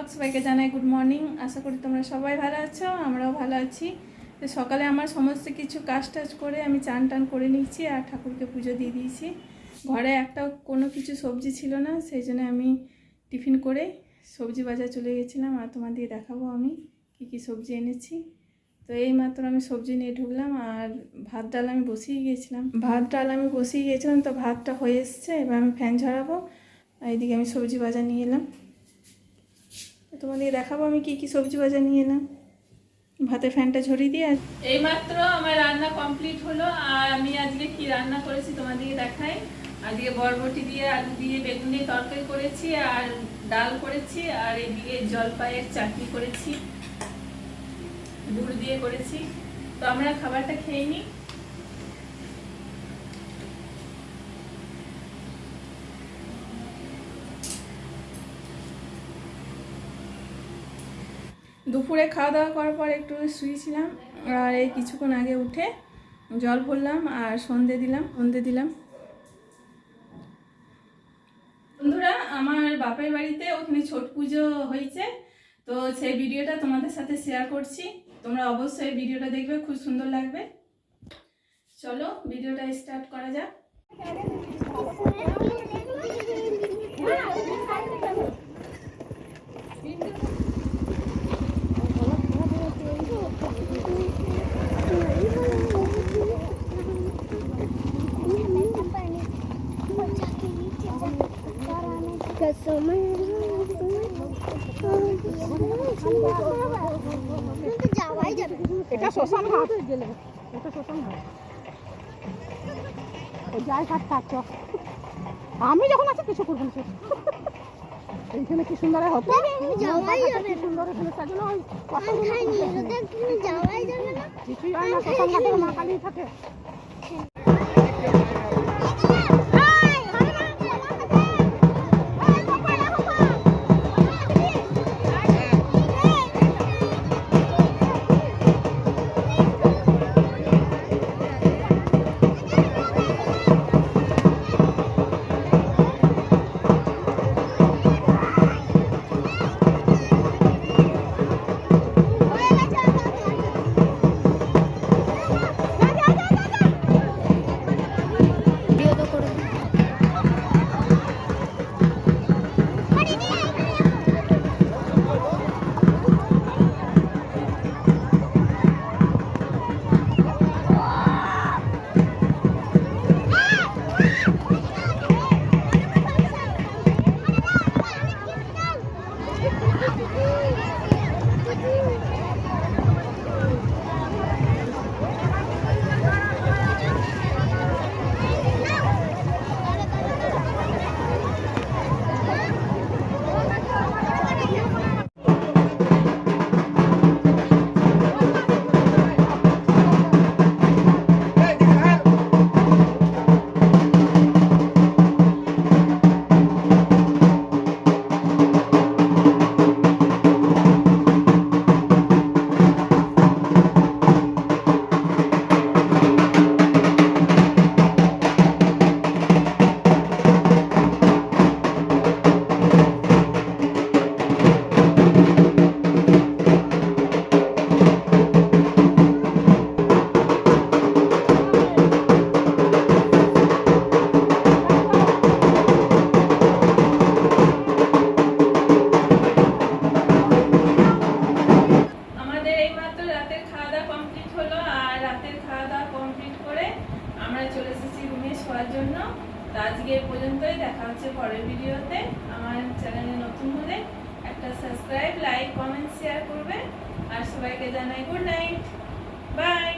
Blog, সবাইকে জানাই good morning আশা করি তোমরা সবাই ভালো আছো, আমরাও ভালো আছি। তো সকালে আমার সমস্ত কিছু কাজ টাজ করে আমি চান টান করে নিচ্ছি আর ঠাকুরকে পুজো দিয়ে দিয়েছি। ঘরে একটা কোনো কিছু সবজি ছিল না, সেই জন্য আমি টিফিন করে সবজি বাজার চলে গেছিলাম আর তোমার দিয়ে দেখাবো আমি কী কী সবজি এনেছি। তো এই মাত্র আমি সবজি নিয়ে ঢুকলাম আর ভাত, ডাল আমি বসিয়ে গিয়েছিলাম। ভাত, ডাল আমি বসিয়ে গিয়েছিলাম, তো ভাতটা হয়ে এসছে, এবার আমি ফ্যান ঝরাবো। এইদিকে আমি সবজি বাজার নিয়ে এলাম। তোমাদের দেখাবো আমি কি কি সবজি বাজার নিয়ে এলাম। ভাতে ফ্যানটা ঝরিয়ে দিয়ে এই মাত্র আমার রান্না কমপ্লিট হলো, আর আমি আজকে কি রান্না করেছি তোমাদেরকে দেখাই। আজকে বরবটি দিয়ে আলু দিয়ে বেগুন দিয়ে তরকারি করেছি, আর ডাল করেছি, আর এদিকে জলপাইয়ের চাটনি করেছি। গুড় দিয়ে করেছি। তো আমরা খাবারটা খেয়ে নিই। দুপুরে খাওয়া দাওয়া করার পর একটু শুয়েছিলাম আর এই কিছুক্ষণ আগে উঠে জল ভরলাম আর সন্ধে দিলাম সন্ধে দিলাম। বন্ধুরা, আমার বাপের বাড়িতে ওখানে ছট পুজো হয়েছে, তো সেই ভিডিওটা তোমাদের সাথে শেয়ার করছি। তোমরা অবশ্যই ভিডিওটা দেখবে, খুব সুন্দর লাগবে। চলো, ভিডিওটা স্টার্ট করা যাক। এটা শ্মশান ঘাট। এটা শ্মশান ঘাট। ওই যাই ঘাট থাকছ আমি যখন আছি কিছু করব না এইখানে কি সুন্দর হতো? যাওয়াই যাবে কি সুন্দর এখানে সাজানো যাওয়াই যাবে না? কিছুই হয় না শ্মশান ঘাটে মা কালী থাকে। আমাদের এই মাত্র রাতের খাওয়া দাওয়া কমপ্লিট হলো আর রাতের খাওয়া দাওয়া কমপ্লিট করে আমরা চলে এসেছি রুমে শোয়ার জন্য। তো আজকে পর্যন্তই, দেখা হচ্ছে পরের ভিডিওতে। আমার চ্যানেলে নতুন হলে একটা সাবস্ক্রাইব লাইক কমেন্ট শেয়ার করবে। আর সবাইকে জানাই গুড নাইট বাই